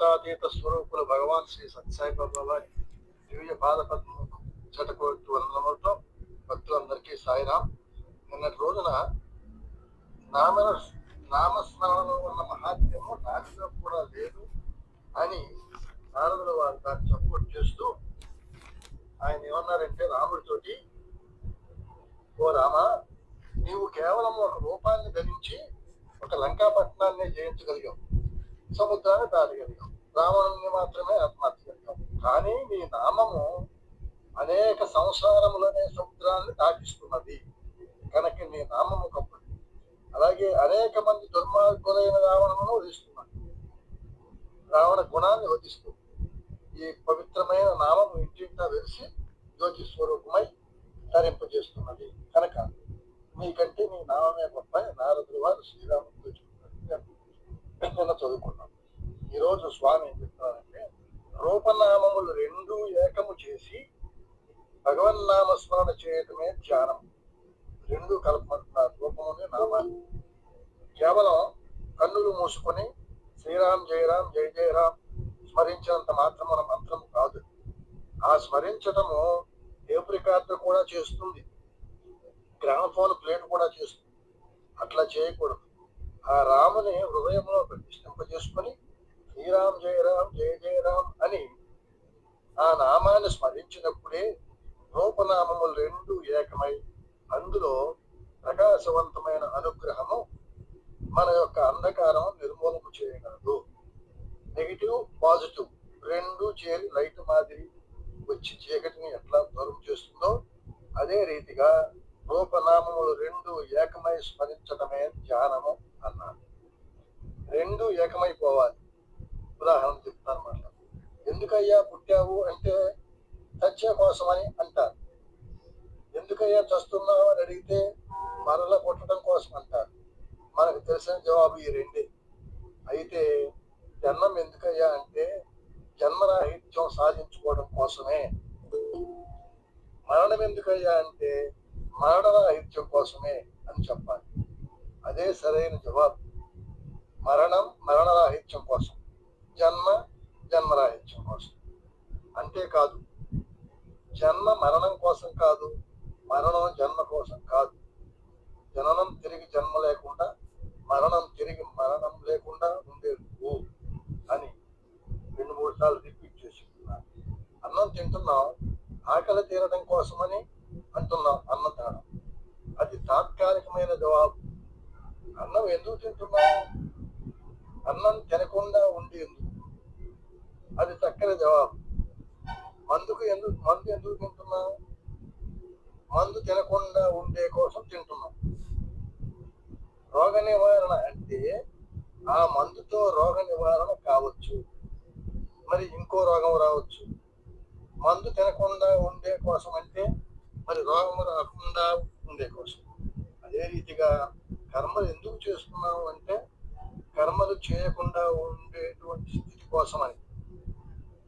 దేవతాతీత స్వరూపుల భగవాన్ శ్రీ సత్యసాయి బాబా వారి దివ్య పాద పద్మకు చటకోటి వందనములతో భక్తులందరికీ సాయిరాం. నిన్నటి రోజున నామ నామస్మరణలో ఉన్న మహాత్మ్యము నాటిలో కూడా లేదు అని నారదుల వారు దాన్ని సపోర్ట్ చేస్తూ ఆయన ఏమన్నారంటే రాముడితోటి ఓ రామ నీవు కేవలం ఒక రూపాన్ని ధరించి ఒక లంకాపట్నాన్ని జయించగలిగావు సముద్రాన్ని దాటగలిగాం రావణుని మాత్రమే ఆత్మహత్య కానీ నీ నామము అనేక సంసారములనే సముద్రాన్ని దాటిస్తున్నది. కనుక నీ నామము కప్పటి. అలాగే అనేక మంది దుర్మార్గులైన రావణమును వధిస్తున్నాడు రావణ గుణాన్ని వధిస్తూ ఈ పవిత్రమైన నామము ఇంటింటా వెలిసి జ్యోతి స్వరూపమై తరింపజేస్తున్నది. కనుక నీకంటే నీ నామమే గొప్ప నారదుడు వారు శ్రీరాముడు నిన్న చదువుకున్నాం ఈరోజు స్వామి ఏం చెప్తున్నారంటే రూపనామములు రెండు ఏకము చేసి భగవన్నామ స్మరణ చేయటమే ధ్యానం. రెండు కలపమంటున్నారు. రూపముని నామాన్ని కేవలం కన్నులు మూసుకొని శ్రీరామ్ జయరామ్ జయ జయరామ్ స్మరించినంత మాత్రమున మంత్రం కాదు. ఆ స్మరించటము టేప్ రికార్డు కూడా చేస్తుంది. గ్రామఫోన్ ప్లేట్ కూడా చేస్తుంది. అట్లా చేయకూడదు. ఆ రాముని హృదయంలో ప్రతిష్ఠింపజేసుకొని శ్రీరామ్ జయరామ్ జయ జయరామ్ అని ఆ నామాన్ని స్మరించినప్పుడే రూపనామములు రెండు ఏకమై అందులో ప్రకాశవంతమైన అనుగ్రహము మన యొక్క అంధకారం నిర్మూలన చేయగలదు. నెగిటివ్ పాజిటివ్ రెండు చేరి లైట్ మాదిరి వచ్చి చీకటిని ఎట్లా దూరం చేస్తుందో అదే రీతిగా రూపనామములు రెండు ఏకమై స్మరించడమే ధ్యానము అన్నారు రెండు ఏకమైపోవాలి. ఉదాహరణ చెప్తాను అనమాట ఎందుకయ్యా పుట్టావు అంటే చచ్చే కోసమని అంటారు. ఎందుకయ్యా చస్తున్నావు అని అడిగితే మరల పుట్టడం కోసం అంటారు. మనకు తెలిసిన జవాబు ఈ రెండే. అయితే జన్మం ఎందుకయ్యా అంటే జన్మరాహిత్యం సాధించుకోవడం కోసమే. మరణం ఎందుకయ్యా అంటే మరణరాహిత్యం కోసమే అని చెప్పాలి. అదే సరైన జవాబు. మరణం మరణరాహిత్యం కోసం. జన్మ జన్మరాహిత్యం కోసం. అంతేకాదు జన్మ మరణం కోసం కాదు మరణం జన్మ కోసం కాదు. జననం తిరిగి జన్మ లేకుండా మరణం తిరిగి మరణం లేకుండా ఉండేందుకు అని రెండు మూడు సార్లు రిపీట్ చేసుకున్నాను అన్నం తింటున్నాం ఆకలి తీరడం కోసమని అంటున్నాం అన్నం తినడం. అది తాత్కాలికమైన జవాబు. అన్నం ఎందుకు తింటున్నాం? అన్నం తినకుండా ఉండేందుకు అది చక్కని జవాబు. మందుకు ఎందుకు మందు ఎందుకు తింటున్నాం మందు తినకుండా ఉండే కోసం తింటున్నాం రోగ నివారణ అంటే ఆ మందుతో రోగ నివారణ కావచ్చు. మరి ఇంకో రోగం రావచ్చు. మందు తినకుండా ఉండే కోసం అంటే మరి రోగం రాకుండా ఉండే కోసం. అదే రీతిగా కర్మలు ఎందుకు చేస్తున్నాము అంటే కర్మలు చేయకుండా ఉండేటువంటి స్థితి కోసం అని.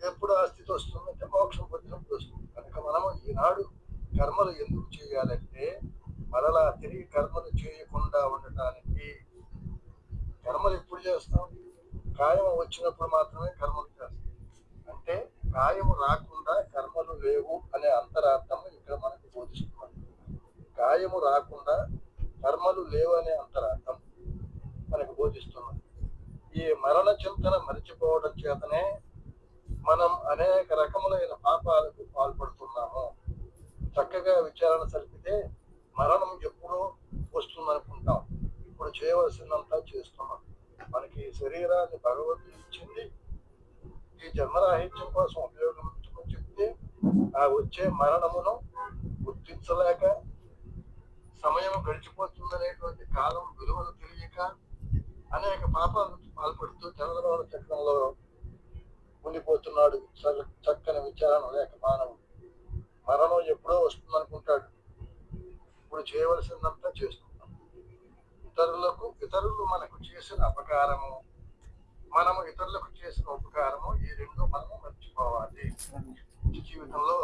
ఎప్పుడు ఆ స్థితి వస్తుందంటే మోక్షం వచ్చినప్పుడు వస్తుంది కనుక మనము ఈనాడు కర్మలు ఎందుకు చేయాలంటే మరలా తిరిగి కర్మలు చేయకుండా ఉండటానికి కర్మలు ఎప్పుడు చేస్తాం? కాయం వచ్చినప్పుడు మాత్రమే కర్మలు చేస్తాం. అంటే కాయము రాకుండా కర్మలు లేవు అనే అంతరార్థం ఇక్కడ మనకు బోధిస్తున్నాం కాయము రాకుండా కర్మలు లేవు అనే అంతరార్థం మనకు బోధిస్తున్నాం ఈ మరణ చింతన మరిచిపోవడం చేతనే మనం అనేక రకములైన పాపాలకు పాల్పడుతున్నాము. చక్కగా విచారణ జరిపితే మరణం ఎప్పుడో వస్తుందనుకుంటాం. ఇప్పుడు చేయవలసిందంతా చేస్తున్నాం. మనకి శరీరాన్ని భగవంతుడు ఇచ్చింది. ఈ జన్మరాహిత్యం కోసం ఉపయోగించుకుని చెప్తే ఆ వచ్చే మరణమును గుర్తించలేక సమయం గడిచిపోతుందనేటువంటి కాలం విలువలు తెలియక అనేక పాపాలు పాల్పడుతూ చంద్రబాబు చక్రంలో ఉండిపోతున్నాడు. చక్కని విచారణ లేక మానవుడు. మరణం ఎప్పుడో వస్తుంది అనుకుంటాడు ఇప్పుడు చేయవలసిందంతా చేస్తున్నాం ఇతరులకు ఇతరులు మనకు చేసిన అపకారము మనము ఇతరులకు చేసిన ఉపకారము ఈ రెండు మనము మర్చిపోవాలి. ఈ జీవితంలో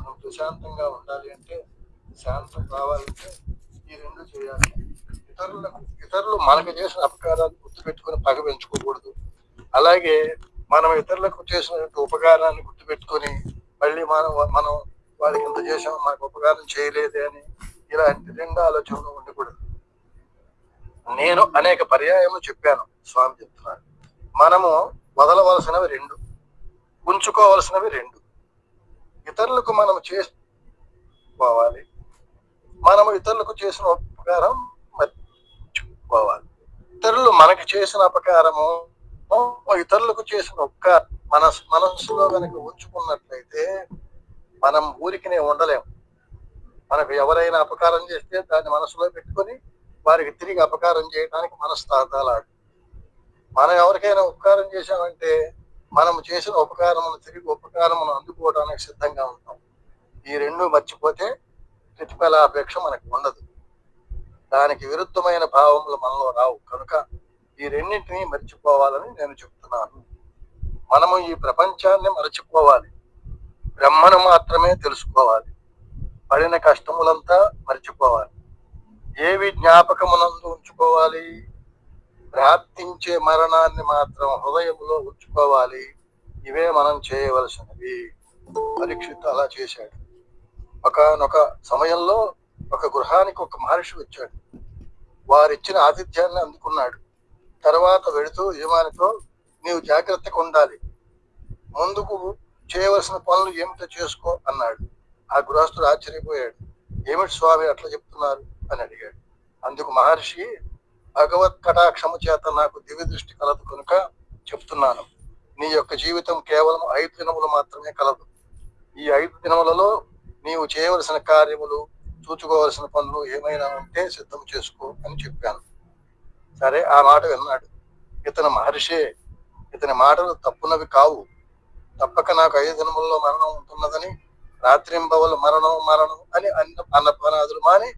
మనం ప్రశాంతంగా ఉండాలి అంటే శాంతం కావాలంటే ఈ రెండు చేయాలి. ఇతరులకు ఇతరులు మనకు చేసిన అపకారాలు గుర్తుపెట్టుకుని పగ పెంచుకోకూడదు. అలాగే మనం ఇతరులకు చేసినటువంటి ఉపకారాన్ని గుర్తుపెట్టుకొని మళ్ళీ మనం మనం వాళ్ళకి ఇంత చేసాం మనకు ఉపకారం చేయలేదే అని ఇలాంటి రెండు ఆలోచనలు ఉండకూడదు. నేను అనేక పర్యాయములు చెప్పాను స్వామి చెప్తున్నాను మనము వదలవలసినవి రెండు ఉంచుకోవలసినవి రెండు. ఇతరులకు మనం చేసుకోవాలి. మనము ఇతరులకు చేసిన ఉపకారం మర్చిపోవాలి. ఇతరులు మనకి చేసిన అపకారము ఇతరులకు చేసిన ఒక్క మన మనస్సులో కనుక ఉంచుకున్నట్లయితే మనం ఊరికినే ఉండలేం. మనకు ఎవరైనా అపకారం చేస్తే దాన్ని మనసులో పెట్టుకొని వారికి తిరిగి అపకారం చేయడానికి మనస్తాదాలాడు మనం ఎవరికైనా ఉపకారం చేశామంటే మనం చేసిన ఉపకారమును తిరిగి ఉపకారమును అందుకోవడానికి సిద్ధంగా ఉంటాం. ఈ రెండు మర్చిపోతే ప్రతిఫలాపేక్ష మనకు ఉండదు. దానికి విరుద్ధమైన భావములు మనలో రావు. కనుక ఈ రెండింటినీ మర్చిపోవాలని నేను చెప్తున్నాను. మనము ఈ ప్రపంచాన్ని మరచిపోవాలి. బ్రహ్మను మాత్రమే తెలుసుకోవాలి. పడిన కష్టములంతా మర్చిపోవాలి. ఏవి జ్ఞాపకమునందు ఉంచుకోవాలి? ప్రాప్తించే మరణాన్ని మాత్రం హృదయంలో ఉంచుకోవాలి. ఇవే మనం చేయవలసినవి. పరీక్షిత్ అలా చేశాడు. ఒకనొక సమయంలో ఒక గృహానికి ఒక మహర్షి వచ్చాడు. వారిచ్చిన ఆతిథ్యాన్ని అందుకున్నాడు. తర్వాత వెళుతూ యజమానితో నీవు జాగ్రత్తగా ఉండాలి. ముందుకు చేయవలసిన పనులు ఏమిటో చేసుకో అన్నాడు. ఆ గృహస్థుడు ఆశ్చర్యపోయాడు. ఏమిటి స్వామి అట్లా చెప్తున్నారు? అని అడిగాడు. అందుకు మహర్షి భగవత్ కటాక్షము చేత నాకు దివ్య దృష్టి కలదు కనుక చెప్తున్నాను. నీ యొక్క జీవితం కేవలం ఐదు దినములు మాత్రమే కలదు. ఈ ఐదు దినములలో నీవు చేయవలసిన కార్యములు చూచుకోవలసిన పనులు ఏమైనా ఉంటే సిద్ధం చేసుకో అని చెప్పాను. సరే ఆ మాట విన్నాడు. ఇతను మహర్షే ఇతని మాటలు తప్పునవి కావు. తప్పక నాకు ఐదు దినముల్లో మరణం ఉంటున్నదని రాత్రింబవలు మరణం మరణం అని అన్న అన్నపనాదులు మాని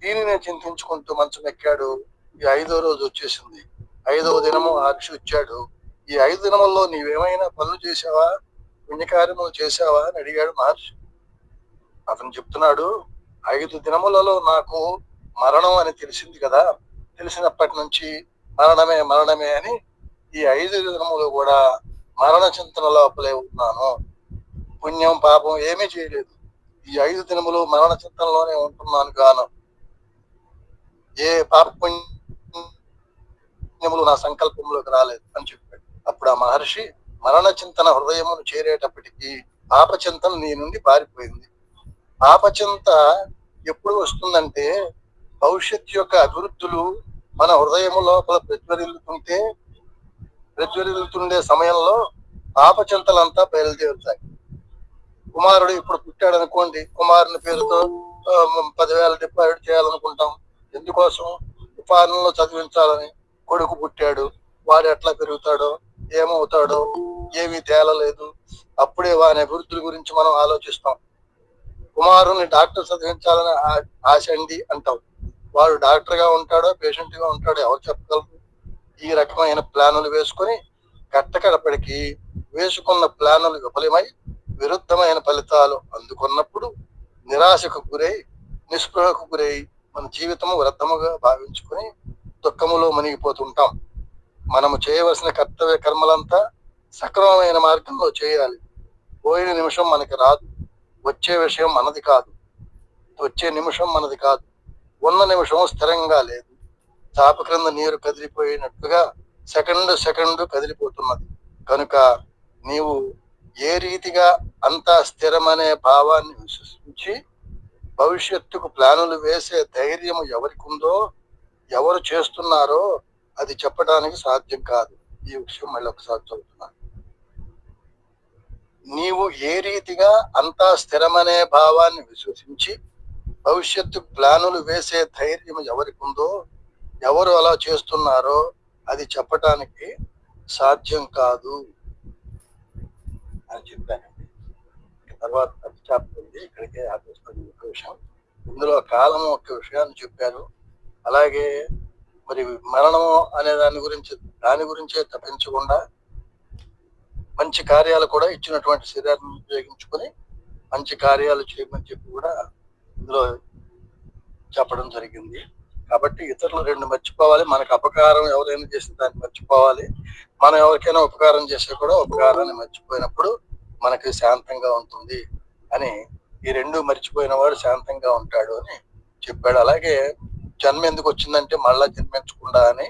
దీనినే చింతించుకుంటూ మంచం ఎక్కాడు. ఈ ఐదో రోజు వచ్చేసింది. ఐదవ దినము ఆక్షి వచ్చాడు. ఈ ఐదు దినముల్లో నీవేమైనా పనులు చేసావా పుణ్యకార్యములు చేశావా? అని అడిగాడు మహర్షి. అతను చెప్తున్నాడు ఐదు దినములలో నాకు మరణం అని తెలిసింది కదా. తెలిసినప్పటి నుంచి మరణమే మరణమే అని ఈ ఐదు దినములు కూడా మరణ చింతన లోపలే ఉన్నాను. పుణ్యం పాపం ఏమీ చేయలేదు. ఈ ఐదు దినములు మరణ చింతనలోనే ఉంటున్నాను గాను. ఏ పాప పుణ్యములు నా సంకల్పంలోకి రాలేదు అని చెప్పాడు. అప్పుడు ఆ మహర్షి మరణ చింతన హృదయమును చేరేటప్పటికీ పాప చింతన నీ నుండి పారిపోయింది. పాప చింత ఎప్పుడు వస్తుందంటే భవిష్యత్ యొక్క అభివృద్ధులు మన హృదయము లోపల ప్రజ్వరిల్లుతుంటే ప్రజ్వరిల్లుతుండే సమయంలో పాప బయలుదేరుతాయి. కుమారుడు ఇప్పుడు పుట్టాడు అనుకోండి కుమారుని పేరుతో పదివేల డిపాజిట్ చేయాలనుకుంటాం. ఎందుకోసం? ఫారెన్లో చదివించాలని కొడుకు పుట్టాడు. వాడు ఎట్లా పెరుగుతాడో ఏమవుతాడో ఏమీ తేలలేదు. అప్పుడే వాని అభివృద్ధుల గురించి మనం ఆలోచిస్తాం. కుమారుని డాక్టర్ చదివించాలని ఆశ అండి అంటాం. వాడు డాక్టర్గా ఉంటాడో పేషెంట్గా ఉంటాడో ఎవరు చెప్పగలరు? ఈ రకమైన ప్లానులు వేసుకొని కట్టకడపడికి వేసుకున్న ప్లానులు విఫలమై విరుద్ధమైన ఫలితాలు అందుకున్నప్పుడు నిరాశకు గురై నిస్పృహకు గురై మన జీవితము వృద్ధముగా భావించుకొని దుఃఖములో మునిగిపోతుంటాం. మనము చేయవలసిన కర్తవ్య కర్మలంతా సక్రమమైన మార్గంలో చేయాలి. పోయిన నిమిషం మనకి రాదు. వచ్చే విషయం మనది కాదు. వచ్చే నిమిషం మనది కాదు. ఉన్న నిమిషం స్థిరంగా లేదు. చాప క్రింద నీరు కదిలిపోయినట్టుగా సెకండ్ సెకండ్ కదిలిపోతున్నది. కనుక నీవు ఏ రీతిగా అంతా స్థిరమనే భావాన్ని విశ్వసించి భవిష్యత్తుకు ప్లానులు వేసే ధైర్యం ఎవరికి ఉందో ఎవరు చేస్తున్నారో అది చెప్పడానికి సాధ్యం కాదు. ఈ విషయం మళ్ళీ ఒకసారి చదువుతున్నాను నీవు ఏ రీతిగా అంతా స్థిరమనే భావాన్ని విశ్వసించి భవిష్యత్తు ప్లానులు వేసే ధైర్యం ఎవరికి ఉందో ఎవరు అలా చేస్తున్నారో అది చెప్పటానికి సాధ్యం కాదు అని చెప్పానండి. తర్వాత చాప్టర్ ఇక్కడికే ఆపేస్తుంది ఒక విషయం. ఇందులో కాలం ఒక విషయాన్ని చెప్పారు. అలాగే మరి మరణము అనే దాని గురించి దాని గురించే తప్పించకుండా మంచి కార్యాలు కూడా ఇచ్చినటువంటి శరీరాన్ని ఉపయోగించుకొని మంచి కార్యాలు చేయమని చెప్పి కూడా ఇందులో చెప్పడం జరిగింది. కాబట్టి ఇతరులు రెండు మర్చిపోవాలి. మనకు అపకారం ఎవరైనా చేస్తే దాన్ని మర్చిపోవాలి. మనం ఎవరికైనా ఉపకారం చేస్తే కూడా ఉపకారాన్ని మర్చిపోయినప్పుడు మనకి శాంతంగా ఉంటుంది అని ఈ రెండు మర్చిపోయిన వాడు శాంతంగా ఉంటాడు అని చెప్పాడు. అలాగే జన్మ ఎందుకు వచ్చిందంటే మళ్ళా జన్మించకుండా అని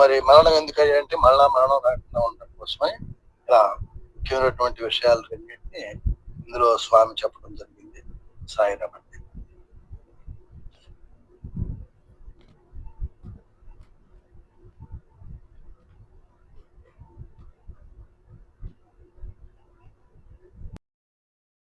మరి మరణం ఎందుకు అయ్యాయంటే మళ్ళా మరణం రాకుండా ఉండడం కోసమని ఇలా ముఖ్యమైనటువంటి విషయాలు రెండింటిని ఇందులో స్వామి చెప్పడం జరిగింది. సాయిరామ